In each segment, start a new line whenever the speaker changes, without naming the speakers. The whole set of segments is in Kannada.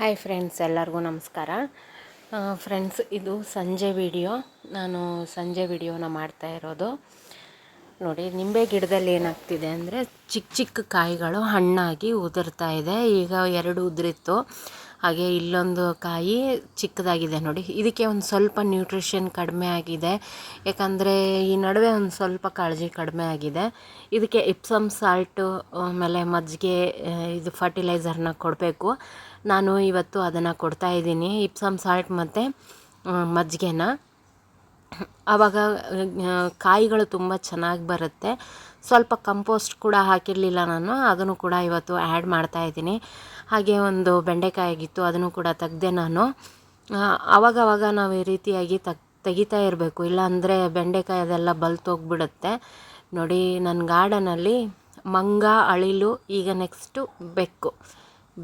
ಹಾಯ್ ಫ್ರೆಂಡ್ಸ್, ಎಲ್ಲರಿಗೂ ನಮಸ್ಕಾರ. ಫ್ರೆಂಡ್ಸ್, ಇದು ಸಂಜೆ ವಿಡಿಯೋ. ನಾನು ಸಂಜೆ ವಿಡಿಯೋನ ಮಾಡ್ತಾ ಇರೋದು. ನೋಡಿ, ನಿಂಬೆ ಗಿಡದಲ್ಲಿ ಏನಾಗ್ತಿದೆ ಅಂದರೆ ಚಿಕ್ಕ ಚಿಕ್ಕ ಕಾಯಿಗಳು ಹಣ್ಣಾಗಿ ಉದುರ್ತಾ ಇದೆ. ಈಗ ಎರಡು ಉದುರಿತ್ತು. ಹಾಗೆ ಇಲ್ಲೊಂದು ಕಾಯಿ ಚಿಕ್ಕದಾಗಿದೆ ನೋಡಿ. ಇದಕ್ಕೆ ಒಂದು ಸ್ವಲ್ಪ ನ್ಯೂಟ್ರಿಷನ್ ಕಡಿಮೆ ಆಗಿದೆ. ಯಾಕಂದರೆ ಈ ನಡುವೆ ಒಂದು ಸ್ವಲ್ಪ ಕಾಳಜಿ ಕಡಿಮೆ ಆಗಿದೆ. ಇದಕ್ಕೆ ಇಪ್ಸಮ್ ಸಾಲ್ಟು ಆಮೇಲೆ ಮಜ್ಜಿಗೆ ಇದು ಫರ್ಟಿಲೈಸರ್ನ ಕೊಡಬೇಕು. ನಾನು ಇವತ್ತು ಅದನ್ನು ಕೊಡ್ತಾ ಇದ್ದೀನಿ. ಇಪ್ಸಮ್ ಸಾಲ್ಟ್ ಮತ್ತು ಮಜ್ಜಿಗೆನ. ಆವಾಗ ಕಾಯಿಗಳು ತುಂಬ ಚೆನ್ನಾಗಿ ಬರುತ್ತೆ. ಸ್ವಲ್ಪ ಕಂಪೋಸ್ಟ್ ಕೂಡ ಹಾಕಿರಲಿಲ್ಲ ನಾನು. ಅದನ್ನು ಕೂಡ ಇವತ್ತು ಆ್ಯಡ್ ಮಾಡ್ತಾ ಇದ್ದೀನಿ. ಹಾಗೆ ಒಂದು ಬೆಂಡೆಕಾಯಿ ಆಗಿತ್ತು, ಅದನ್ನು ಕೂಡ ತೆಗ್ದೆ ನಾನು. ಆವಾಗವಾಗ ನಾವು ಈ ರೀತಿಯಾಗಿ ತಗ್, ತೆಗಿತಾ ಇರಬೇಕು. ಇಲ್ಲಾಂದರೆ ಬೆಂಡೆಕಾಯಿ ಅದೆಲ್ಲ ಬಲ್ತೋಗ್ಬಿಡುತ್ತೆ ನೋಡಿ ನನ್ನ ಗಾರ್ಡನಲ್ಲಿ ಮಂಗ, ಅಳಿಲು, ಈಗ ನೆಕ್ಸ್ಟು ಬೆಕ್ಕು.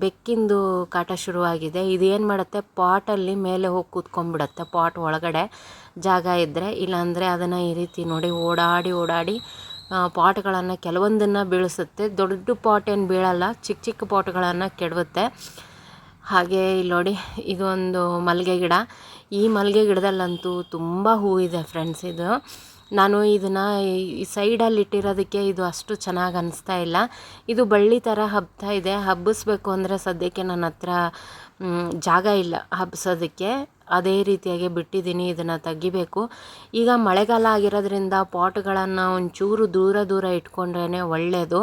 ಬೆಕ್ಕಿಂದು ಕಾಟ ಶುರುವಾಗಿದೆ. ಇದು ಏನು ಮಾಡುತ್ತೆ? ಪಾಟಲ್ಲಿ ಮೇಲೆ ಹೋಗಿ ಕೂತ್ಕೊಂಡ್ಬಿಡತ್ತೆ, ಪಾಟ್ ಒಳಗಡೆ ಜಾಗ ಇದ್ದರೆ ಇಲ್ಲಾಂದರೆ ಅದನ್ನು ಈ ರೀತಿ ನೋಡಿ ಓಡಾಡಿ ಓಡಾಡಿ ಪಾಟ್ಗಳನ್ನು ಕೆಲವೊಂದನ್ನು ಬೀಳಿಸುತ್ತೆ. ದೊಡ್ಡ ಪಾಟ್ ಏನು ಬೀಳಲ್ಲ ಚಿಕ್ಕ ಚಿಕ್ಕ ಪಾಟ್ಗಳನ್ನು ಕೆಡವುತ್ತೆ. ಹಾಗೆ ಇಲ್ಲಿ ನೋಡಿ, ಇದೊಂದು ಮಲ್ಲಿಗೆ ಗಿಡ. ಈ ಮಲ್ಲಿಗೆ ಗಿಡದಲ್ಲಂತೂ ತುಂಬ ಹೂವಿದೆ ಫ್ರೆಂಡ್ಸ್ ಇದು. ನಾನು ಇದನ್ನು ಈ ಸೈಡಲ್ಲಿ ಇಟ್ಟಿರೋದಕ್ಕೆ ಇದು ಅಷ್ಟು ಚೆನ್ನಾಗಿ ಅನಿಸ್ತಾ ಇಲ್ಲ. ಇದು ಬಳ್ಳಿ ಥರ ಹಬ್ತಾ ಇದೆ. ಹಬ್ಬಿಸ್ಬೇಕು ಅಂದರೆ ಸದ್ಯಕ್ಕೆ ನನ್ನ ಹತ್ರ ಜಾಗ ಇಲ್ಲ ಹಬ್ಬಿಸೋದಕ್ಕೆ ಅದೇ ರೀತಿಯಾಗಿ ಬಿಟ್ಟಿದ್ದೀನಿ ಇದನ್ನು ತೆಗಿಬೇಕು. ಈಗ ಮಳೆಗಾಲ ಆಗಿರೋದ್ರಿಂದ ಪಾಟ್ಗಳನ್ನು ಒಂಚೂರು ದೂರ ದೂರ ಇಟ್ಕೊಂಡ್ರೇ ಒಳ್ಳೆಯದು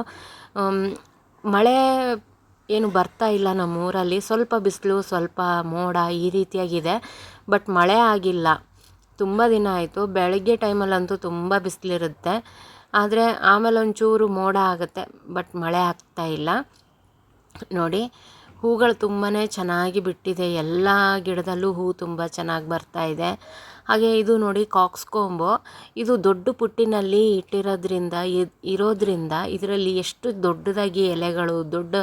ಮಳೆ ಏನು ಬರ್ತಾ ಇಲ್ಲ ನಮ್ಮ ಊರಲ್ಲಿ ಸ್ವಲ್ಪ ಬಿಸಿಲು, ಸ್ವಲ್ಪ ಮೋಡ ಈ ರೀತಿಯಾಗಿದೆ. ಬಟ್ ಮಳೆ ಆಗಿಲ್ಲ. ತುಂಬ ದಿನ ಆಯಿತು. ಬೆಳಗ್ಗೆ ಟೈಮಲ್ಲಂತೂ ತುಂಬ ಬಿಸಿಲಿರುತ್ತೆ. ಆದರೆ ಆಮೇಲೆ ಒಂಚೂರು ಮೋಡ ಆಗುತ್ತೆ ಬಟ್ ಮಳೆ ಆಗ್ತಾ ಇಲ್ಲ. ನೋಡಿ, ಹೂಗಳು ತುಂಬಾ ಚೆನ್ನಾಗಿ ಬಿಟ್ಟಿದೆ. ಎಲ್ಲ ಗಿಡದಲ್ಲೂ ಹೂ ತುಂಬ ಚೆನ್ನಾಗಿ ಬರ್ತಾ ಇದೆ. ಹಾಗೆ ಇದು ನೋಡಿ ಕಾಕ್ಸ್ಕೊಂಬು ಇದು ದೊಡ್ಡ ಪುಟ್ಟಿನಲ್ಲಿ ಇಟ್ಟಿರೋದ್ರಿಂದ ಇರೋದ್ರಿಂದ ಇದರಲ್ಲಿ ಎಷ್ಟು ದೊಡ್ಡದಾಗಿ ಎಲೆಗಳು, ದೊಡ್ಡ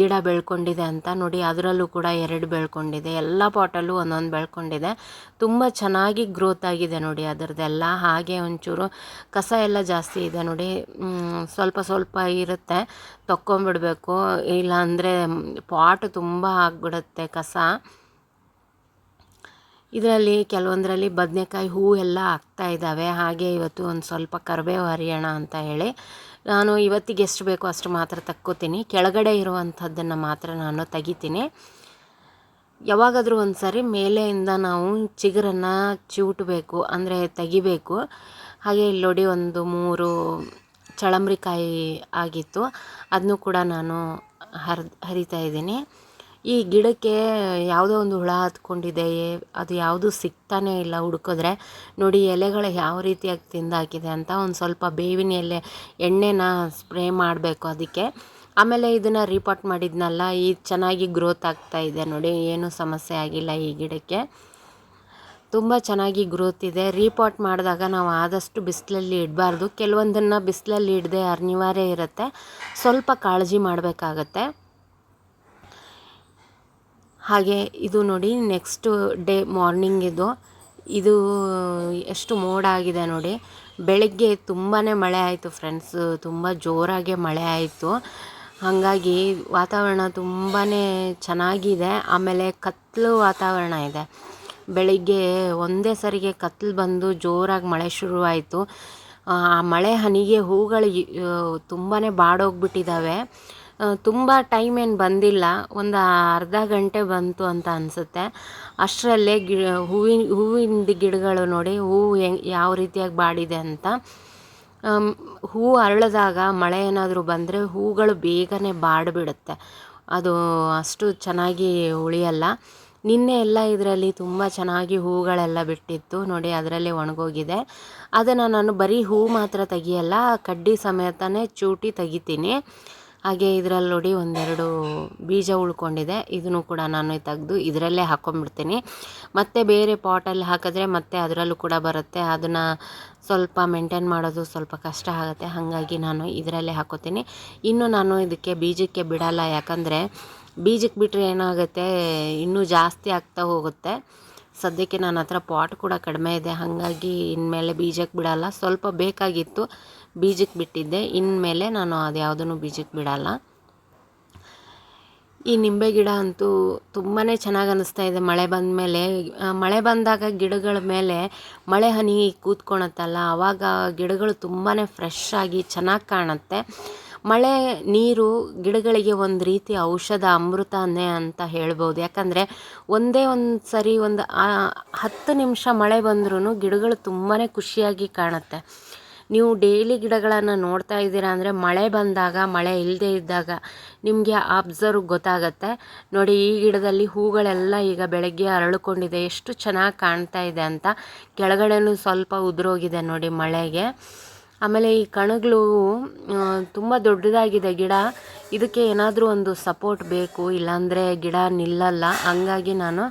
ಗಿಡ ಬೆಳ್ಕೊಂಡಿದೆ ಅಂತ ನೋಡಿ ಅದರಲ್ಲೂ ಕೂಡ ಎರಡು ಬೆಳ್ಕೊಂಡಿದೆ. ಎಲ್ಲ ಪಾಟಲ್ಲೂ ಒಂದೊಂದು ಬೆಳ್ಕೊಂಡಿದೆ. ತುಂಬ ಚೆನ್ನಾಗಿ ಗ್ರೋತ್ ಆಗಿದೆ ನೋಡಿ ಅದರದ್ದೆಲ್ಲ. ಹಾಗೆ ಒಂಚೂರು ಕಸ ಎಲ್ಲ ಜಾಸ್ತಿ ಇದೆ ನೋಡಿ. ಸ್ವಲ್ಪ ಸ್ವಲ್ಪ ಇರುತ್ತೆ. ತಕ್ಕೊಂಬಿಡಬೇಕು. ಇಲ್ಲಾಂದರೆ ಪಾಟ್ ತುಂಬ ಆಗಿಬಿಡುತ್ತೆ ಕಸ. ಇದರಲ್ಲಿ ಕೆಲವೊಂದರಲ್ಲಿ ಬದನೆಕಾಯಿ ಹೂ ಎಲ್ಲ ಆಗ್ತಾ ಇದ್ದಾವೆ. ಹಾಗೆ ಇವತ್ತು ಒಂದು ಸ್ವಲ್ಪ ಕರಿಬೇವು ಹರಿಯೋಣ ಅಂತ ಹೇಳಿ ನಾನು ಇವತ್ತಿಗೆ ಎಷ್ಟು ಬೇಕೋ ಅಷ್ಟು ಮಾತ್ರ ತಕ್ಕೋತೀನಿ. ಕೆಳಗಡೆ ಇರುವಂಥದ್ದನ್ನು ಮಾತ್ರ ನಾನು ತೆಗಿತೀನಿ. ಯಾವಾಗಾದರೂ ಒಂದು ಸಾರಿ ಮೇಲೆಯಿಂದ ನಾವು ಚಿಗುರನ್ನು ಚಿವುಟಬೇಕು ಅಂದರೆ ತೆಗಿಬೇಕು. ಹಾಗೆ ಇಲ್ಲಿ ಒಂದು ಮೂರು ಚಳಂಬ್ರಿಕಾಯಿ ಆಗಿತ್ತು. ಅದನ್ನು ಕೂಡ ನಾನು ಹರ್, ಹರಿತಾ ಇದ್ದೀನಿ. ಈ ಗಿಡಕ್ಕೆ ಯಾವುದೋ ಒಂದು ಹುಳ ಹತ್ಕೊಂಡಿದೆ, ಅದು ಯಾವುದು ಸಿಗ್ತಾನೇ ಇಲ್ಲ ಹುಡುಕಿದ್ರೆ. ನೋಡಿ, ಎಲೆಗಳು ಯಾವ ರೀತಿಯಾಗಿ ತಿಂದಾಕಿದೆ ಅಂತ ಒಂದು ಸ್ವಲ್ಪ ಬೇವಿನ ಎಲೆ, ಎಣ್ಣೆನ ಸ್ಪ್ರೇ ಮಾಡಬೇಕು ಅದಕ್ಕೆ. ಆಮೇಲೆ ಇದನ್ನು ರೀಪಾಟ್ ಮಾಡಿದ್ನಲ್ಲ, ಈ ಚೆನ್ನಾಗಿ ಗ್ರೋತ್ ಆಗ್ತಾ ಇದೆ ನೋಡಿ, ಏನೂ ಸಮಸ್ಯೆ ಆಗಿಲ್ಲ ಈ ಗಿಡಕ್ಕೆ. ತುಂಬ ಚೆನ್ನಾಗಿ ಗ್ರೋತ್ ಇದೆ. ರೀಪಾಟ್ ಮಾಡಿದಾಗ ನಾವು ಆದಷ್ಟು ಬಿಸಿಲಲ್ಲಿ ಇಡಬಾರ್ದು. ಕೆಲವೊಂದನ್ನು ಬಿಸಿಲಲ್ಲಿ ಇಡದೆ ಅನಿವಾರ್ಯ ಇರುತ್ತೆ. ಸ್ವಲ್ಪ ಕಾಳಜಿ ಮಾಡಬೇಕಾಗತ್ತೆ. ಹಾಗೆ ಇದು ನೋಡಿ ನೆಕ್ಸ್ಟ್ ಡೇ ಮಾರ್ನಿಂಗ್ ಇದು. ಇದು ಎಷ್ಟು ಮೋಡ ಆಗಿದೆ ನೋಡಿ. ಬೆಳಗ್ಗೆ ತುಂಬಾ ಮಳೆ ಆಯಿತು ಫ್ರೆಂಡ್ಸ್ ತುಂಬ ಜೋರಾಗೆ ಮಳೆ ಆಯಿತು. ಹಾಗಾಗಿ ವಾತಾವರಣ ತುಂಬಾ ಚೆನ್ನಾಗಿದೆ. ಆಮೇಲೆ ಕತ್ಲು ವಾತಾವರಣ ಇದೆ. ಬೆಳಿಗ್ಗೆ ಒಂದೇ ಸರಿಗೆ ಕತ್ಲು ಬಂದು ಜೋರಾಗಿ ಮಳೆ ಶುರುವಾಯಿತು. ಆ ಮಳೆ ಹನಿಗೆ ಹೂಗಳು ತುಂಬಾ ಬಾಡೋಗ್ಬಿಟ್ಟಿದ್ದಾವೆ ತುಂಬ ಟೈಮ್ ಏನು ಬಂದಿಲ್ಲ. ಒಂದು ಅರ್ಧ ಗಂಟೆ ಬಂತು ಅಂತ ಅನಿಸುತ್ತೆ. ಅಷ್ಟರಲ್ಲೇ ಗಿ, ಹೂವಿನ, ಹೂವಿಂದ ಗಿಡಗಳು ನೋಡಿ ಹೂವು ಯಾವ ರೀತಿಯಾಗಿ ಬಾಡಿದೆ ಅಂತ. ಹೂವು ಅರಳಿದಾಗ ಮಳೆ ಏನಾದರೂ ಬಂದರೆ ಹೂಗಳು ಬೇಗನೆ ಬಾಡಿಬಿಡುತ್ತೆ. ಅದು ಅಷ್ಟು ಚೆನ್ನಾಗಿ ಉಳಿಯಲ್ಲ. ನಿನ್ನೆ ಎಲ್ಲ ಇದರಲ್ಲಿ ತುಂಬ ಚೆನ್ನಾಗಿ ಹೂಗಳೆಲ್ಲ ಬಿಟ್ಟಿತ್ತು. ನೋಡಿ, ಅದರಲ್ಲೇ ಒಣಗೋಗಿದೆ. ಅದನ್ನು ನಾನು ಬರೀ ಹೂ ಮಾತ್ರ ತೆಗಿಯಲ್ಲ, ಕಡ್ಡಿ ಸಮೇತನೇ ಚೂಟಿ ತೆಗಿತೀನಿ. ಹಾಗೆ ಇದರಲ್ಲಿ ನೋಡಿ ಒಂದೆರಡು ಬೀಜ ಉಳ್ಕೊಂಡಿದೆ. ಇದನ್ನು ಕೂಡ ನಾನು ತೆಗೆದು ಇದರಲ್ಲೇ ಹಾಕ್ಕೊಂಬಿಡ್ತೀನಿ ಮತ್ತು ಬೇರೆ ಪಾಟಲ್ಲಿ ಹಾಕಿದ್ರೆ ಮತ್ತೆ ಅದರಲ್ಲೂ ಕೂಡ ಬರುತ್ತೆ. ಅದನ್ನು ಸ್ವಲ್ಪ ಮೇಂಟೈನ್ ಮಾಡೋದು ಸ್ವಲ್ಪ ಕಷ್ಟ ಆಗುತ್ತೆ. ಹಾಗಾಗಿ ನಾನು ಇದರಲ್ಲೇ ಹಾಕೋತೀನಿ. ಇನ್ನು ನಾನು ಇದಕ್ಕೆ ಬೀಜಕ್ಕೆ ಬಿಡಲ್ಲ. ಯಾಕಂದರೆ ಬೀಜಕ್ಕೆ ಬಿಟ್ಟರೆ ಏನಾಗುತ್ತೆ? ಇನ್ನೂ ಜಾಸ್ತಿ ಆಗ್ತಾ ಹೋಗುತ್ತೆ. ಸದ್ಯಕ್ಕೆ ನನ್ನ ಹತ್ರ ಪಾಟ್ ಕೂಡ ಕಡಿಮೆ ಇದೆ. ಹಾಗಾಗಿ ಇನ್ಮೇಲೆ ಬೀಜಕ್ಕೆ ಬಿಡಲ್ಲ. ಸ್ವಲ್ಪ ಬೇಕಾಗಿತ್ತು. ಬೀಜಕ್ಕೆ ಬಿಟ್ಟಿದ್ದೆ. ಇನ್ಮೇಲೆ ನಾನು ಅದು ಯಾವುದನ್ನು ಬೀಜಕ್ಕೆ ಬಿಡಲ್ಲ. ಈ ನಿಂಬೆ ಗಿಡ ಅಂತೂ ತುಂಬಾ ಚೆನ್ನಾಗಿ ಅನ್ನಿಸ್ತಾ ಇದೆ. ಮಳೆ ಬಂದ ಮೇಲೆ ಮಳೆ ಬಂದಾಗ ಗಿಡಗಳ ಮೇಲೆ ಮಳೆ ಹನಿ ಕೂತ್ಕೊಳತ್ತಲ್ಲ ಆವಾಗ ಗಿಡಗಳು ತುಂಬಾ ಫ್ರೆಶ್ ಆಗಿ ಚೆನ್ನಾಗಿ ಕಾಣುತ್ತೆ. ಮಳೆ, ನೀರು ಗಿಡಗಳಿಗೆ ಒಂದು ರೀತಿ ಔಷಧ ಅಮೃತನೇ ಅಂತ ಹೇಳ್ಬೋದು. ಯಾಕಂದರೆ ಒಂದೇ ಒಂದು ಸರಿ ಒಂದು ಹತ್ತು ನಿಮಿಷ ಮಳೆ ಬಂದ್ರೂ ಗಿಡಗಳು ತುಂಬಾ ಖುಷಿಯಾಗಿ ಕಾಣುತ್ತೆ. ನೀವು ಡೈಲಿ ಗಿಡಗಳನ್ನು ನೋಡ್ತಾ ಇದ್ದೀರಾ ಅಂದರೆ ಮಳೆ ಬಂದಾಗ, ಮಳೆ ಇಲ್ಲದೆ ಇದ್ದಾಗ ನಿಮಗೆ ಅಬ್ಸರ್ವ್ ಗೊತ್ತಾಗತ್ತೆ. ನೋಡಿ, ಈ ಗಿಡದಲ್ಲಿ ಹೂಗಳೆಲ್ಲ ಈಗ ಬೆಳಗ್ಗೆ ಅರಳುಕೊಂಡಿದೆ. ಎಷ್ಟು ಚೆನ್ನಾಗಿ ಕಾಣ್ತಾ ಇದೆ ಅಂತ ಕೆಳಗಡೆನೂ ಸ್ವಲ್ಪ ಉದುರೋಗಿದೆ ನೋಡಿ ಮಳೆಗೆ. ಆಮೇಲೆ ಈ ಕಣಗಳು ತುಂಬ ದೊಡ್ಡದಾಗಿದೆ ಗಿಡ. ಇದಕ್ಕೆ ಏನಾದರೂ ಒಂದು ಸಪೋರ್ಟ್ ಬೇಕು, ಇಲ್ಲಾಂದರೆ ಗಿಡ ನಿಲ್ಲಲ್ಲ. ಹಂಗಾಗಿ ನಾನು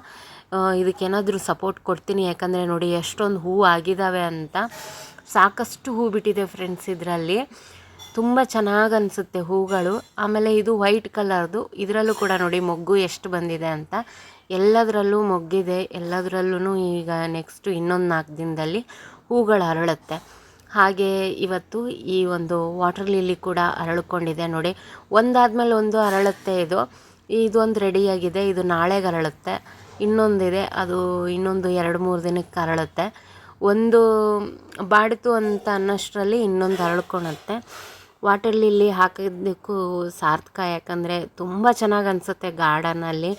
ಇದಕ್ಕೇನಾದರೂ ಸಪೋರ್ಟ್ ಕೊಡ್ತೀನಿ. ಯಾಕಂದರೆ ನೋಡಿ, ಎಷ್ಟೊಂದು ಹೂ ಆಗಿದ್ದಾವೆ ಅಂತ. ಸಾಕಷ್ಟು ಹೂ ಬಿಟ್ಟಿದೆ ಫ್ರೆಂಡ್ಸ್ ಇದರಲ್ಲಿ. ತುಂಬ ಚೆನ್ನಾಗಿ ಅನಿಸುತ್ತೆ ಹೂಗಳು. ಆಮೇಲೆ ಇದು ವೈಟ್ ಕಲರ್ದು ಇದರಲ್ಲೂ ಕೂಡ ನೋಡಿ ಮೊಗ್ಗು ಎಷ್ಟು ಬಂದಿದೆ ಅಂತ. ಎಲ್ಲದರಲ್ಲೂ ಮೊಗ್ಗಿದೆ. ಎಲ್ಲದರಲ್ಲೂ ಈಗ ನೆಕ್ಸ್ಟು ಇನ್ನೊಂದು ನಾಲ್ಕು ದಿನದಲ್ಲಿ ಹೂಗಳು ಅರಳುತ್ತೆ. ಹಾಗೆ ಇವತ್ತು ಈ ಒಂದು ವಾಟರ್ ಲಿಲ್ಲಿ ಕೂಡ ಅರಳಿಕೊಂಡಿದೆ ನೋಡಿ. ಒಂದಾದ್ಮೇಲೆ ಒಂದು ಅರಳುತ್ತೆ ಇದು. ಇದೊಂದು ರೆಡಿಯಾಗಿದೆ ಇದು ನಾಳೆಗೆ ಅರಳುತ್ತೆ. ಇನ್ನೊಂದಿದೆ. ಅದು ಇನ್ನೊಂದು ಎರಡು ಮೂರು ದಿನಕ್ಕೆ ಅರಳುತ್ತೆ. ಒಂದು ಬಾಡಿತು ಅಂತ ಅನ್ನೋಷ್ಟರಲ್ಲಿ ಇನ್ನೊಂದು ಹರಳ್ಕೊಳತ್ತೆ ವಾಟರ್ ಲಿಲ್ಲಿ ಹಾಕಿದ್ದಕ್ಕೂ ಸಾರ್ಥಕ, ಯಾಕಂದರೆ ತುಂಬ ಚೆನ್ನಾಗಿ ಅನಿಸುತ್ತೆ ಗಾರ್ಡನಲ್ಲಿ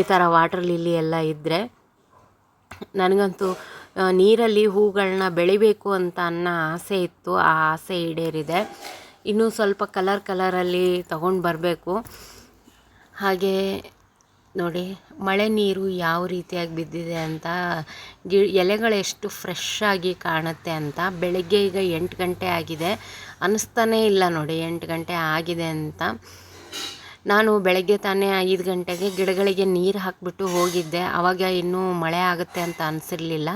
ಈ ಥರ ವಾಟರ್ ಲಿಲ್ಲಿ ಎಲ್ಲ ಇದ್ದರೆ ನನಗಂತೂ ನೀರಲ್ಲಿ ಹೂಗಳನ್ನ ಬೆಳಿಬೇಕು ಅಂತ ಅನ್ನೋ ಆಸೆ ಇತ್ತು. ಆ ಆಸೆ ಈಡೇರಿದೆ. ಇನ್ನೂ ಸ್ವಲ್ಪ ಕಲರ್ ಕಲರಲ್ಲಿ ತಗೊಂಡು ಬರಬೇಕು. ಹಾಗೆ ನೋಡಿ, ಮಳೆ ನೀರು ಯಾವ ರೀತಿಯಾಗಿ ಬಿದ್ದಿದೆ ಅಂತ ಗಿ ಎಲೆಗಳೆಷ್ಟು ಫ್ರೆಶ್ ಆಗಿ ಕಾಣುತ್ತೆ ಅಂತ, ಬೆಳಗ್ಗೆ ಈಗ ಎಂಟು ಗಂಟೆ ಆಗಿದೆ ಅನ್ನಿಸ್ತಾನೇ ಇಲ್ಲ ನೋಡಿ, ಎಂಟು ಗಂಟೆ ಆಗಿದೆ ಅಂತ. ನಾನು ಬೆಳಗ್ಗೆ ತಾನೇ ಐದು ಗಂಟೆಗೆ ಗಿಡಗಳಿಗೆ ನೀರು ಹಾಕಿಬಿಟ್ಟು ಹೋಗಿದ್ದೆ ಆವಾಗ ಇನ್ನೂ ಮಳೆ ಆಗುತ್ತೆ ಅಂತ ಅನಿಸಿರ್ಲಿಲ್ಲ.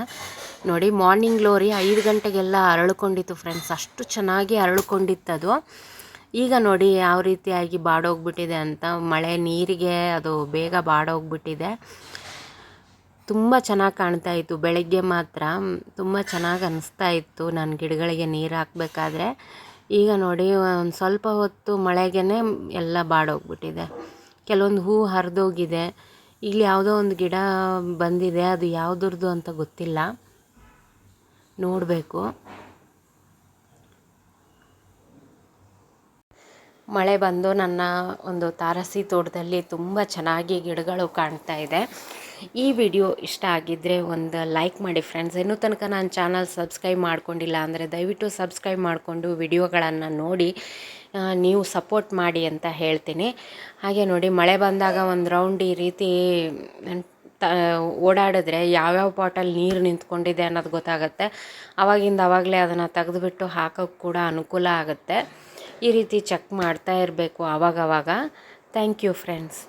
ನೋಡಿ ಮಾರ್ನಿಂಗ್ ಲೋರಿ ಐದು ಗಂಟೆಗೆಲ್ಲ ಅರಳುಕೊಂಡಿತ್ತು ಫ್ರೆಂಡ್ಸ್ ಅಷ್ಟು ಚೆನ್ನಾಗಿ ಅರಳ್ಕೊಂಡಿತ್ತದು. ಈಗ ನೋಡಿ ಯಾವ ರೀತಿಯಾಗಿ ಬಾಡೋಗ್ಬಿಟ್ಟಿದೆ ಅಂತ. ಮಳೆ ನೀರಿಗೆ ಅದು ಬೇಗ ಬಾಡೋಗ್ಬಿಟ್ಟಿದೆ. ತುಂಬ ಚೆನ್ನಾಗಿ ಕಾಣ್ತಾ ಇತ್ತು. ಬೆಳಗ್ಗೆ ಮಾತ್ರ ತುಂಬ ಚೆನ್ನಾಗಿ ಅನ್ನಿಸ್ತಾ ಇತ್ತು. ನಾನು ಗಿಡಗಳಿಗೆ ನೀರು ಹಾಕಬೇಕಾದ್ರೆ ಈಗ ನೋಡಿ ಒಂದು ಸ್ವಲ್ಪ ಹೊತ್ತು ಮಳೆಗೇ ಎಲ್ಲ ಬಾಡೋಗ್ಬಿಟ್ಟಿದೆ. ಕೆಲವೊಂದು ಹೂ ಹರಿದೋಗಿದೆ. ಇಲ್ಲಿ ಯಾವುದೋ ಒಂದು ಗಿಡ ಬಂದಿದೆ. ಅದು ಯಾವುದ್ರದ್ದು ಅಂತ ಗೊತ್ತಿಲ್ಲ. ನೋಡಬೇಕು. ಮಳೆ ಬಂದು ನನ್ನ ಒಂದು ತಾರಸಿ ತೋಟದಲ್ಲಿ ತುಂಬ ಚೆನ್ನಾಗಿ ಗಿಡಗಳು ಕಾಣ್ತಾ ಇದೆ. ಈ ವಿಡಿಯೋ ಇಷ್ಟ ಆಗಿದ್ದರೆ ಒಂದು ಲೈಕ್ ಮಾಡಿ ಫ್ರೆಂಡ್ಸ್. ಇನ್ನೂ ತನಕ ನಾನು ಚಾನಲ್ ಸಬ್ಸ್ಕ್ರೈಬ್ ಮಾಡ್ಕೊಂಡಿಲ್ಲ ಅಂದರೆ ದಯವಿಟ್ಟು ಸಬ್ಸ್ಕ್ರೈಬ್ ಮಾಡಿಕೊಂಡು ವಿಡಿಯೋಗಳನ್ನು ನೋಡಿ ನೀವು ಸಪೋರ್ಟ್ ಮಾಡಿ ಅಂತ ಹೇಳ್ತೀನಿ. ಹಾಗೆ ನೋಡಿ, ಮಳೆ ಬಂದಾಗ ಒಂದು ರೌಂಡ್ ಈ ರೀತಿ ಓಡಾಡಿದ್ರೆ ಯಾವ್ಯಾವ ಪಾಟಲ್ಲಿ ನೀರು ನಿಂತ್ಕೊಂಡಿದೆ ಅನ್ನೋದು ಗೊತ್ತಾಗುತ್ತೆ. ಆವಾಗಿಂದ ಆವಾಗಲೇ ಅದನ್ನು ತೆಗೆದುಬಿಟ್ಟು ಹಾಕೋಕ್ಕೆ ಕೂಡ ಅನುಕೂಲ ಆಗುತ್ತೆ. ಈ ರೀತಿ ಚೆಕ್ ಮಾಡ್ತಾ ಇರಬೇಕು ಆವಾಗವಾಗ. Thank you friends